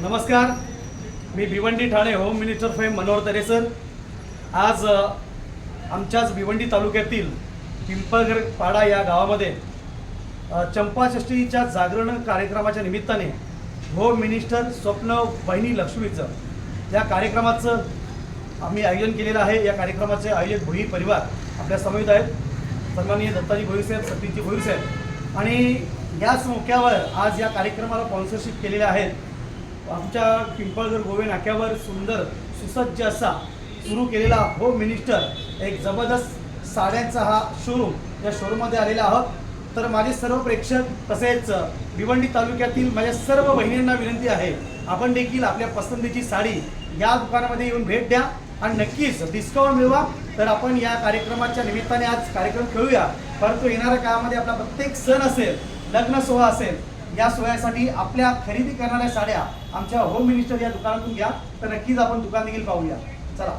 नमस्कार. मी Bhiwandi Thane home minister fame Manohar Taresar आज आमच्याच भिवंडी तालुक्यातील पिंपळघर पाडा या गावामध्ये चंपाषष्टीच्या चंपाषष्ठीच्या जागरण कार्यक्रमाच्या निमित्ताने होम मिनिस्टर स्वप्न बहिणी लक्ष्मीचं या कार्यक्रमाचं आम्ही आयोजन केलेलं आहे. या कार्यक्रमाचे आयोजक भोई परिवार आपल्या समवेत आहेत. सन्माननीय दत्ताजी भोईर साहेब सतीशजी भोईर साहेब. आणि याच मोक्यावर आज या कार्यक्रमाला स्पॉन्सरशिप केलेल्या आहेत. आमच्या पिंपळगर गोवे नाक्यावर सुंदर सुसज्ज असा सुरू केलेला होम मिनिस्टर एक जबरदस्त साड्यांचा हा शोरूम या शोरूममध्ये आलेला आहोत. तर माझे सर्व प्रेक्षक तसेच भिवंडी तालुक्यातील माझ्या सर्व बहिणींना विनंती आहे आपण देखील आपल्या पसंतीची साडी या दुकानामध्ये येऊन भेट द्या आणि नक्कीच डिस्काउंट मिळवा. तर आपण या कार्यक्रमाच्या निमित्ताने आज कार्यक्रम खेळूया. परंतु येणाऱ्या काळामध्ये आपला प्रत्येक सण असेल लग्न सोहळा असेल या सोहळ्यासाठी आपल्या खरेदी करणाऱ्या साड्या आमच्या होम मिनिस्टर या दुकानातून घ्या. तर नक्कीच आपण दुकान देखील पाहूया. चला.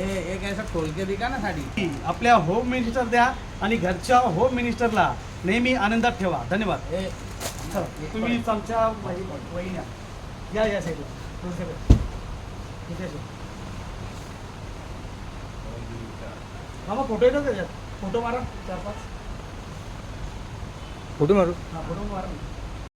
ए एक ऐसा खोल के दिखा ना साड़ी. आपल्या होम मिनिस्टर द्या आणि घरच्या होम मिनिस्टरला नेहमी आनंदात ठेवा. धन्यवाद. चला तुम्ही आमच्या वही- वहिन्या या. या साईडला. तुमच्याकडे इथे असे. मामा फोटो येतो त्याच्यात फोटो मारा चार पाच. फोटो मारू. हा फोटो मारा.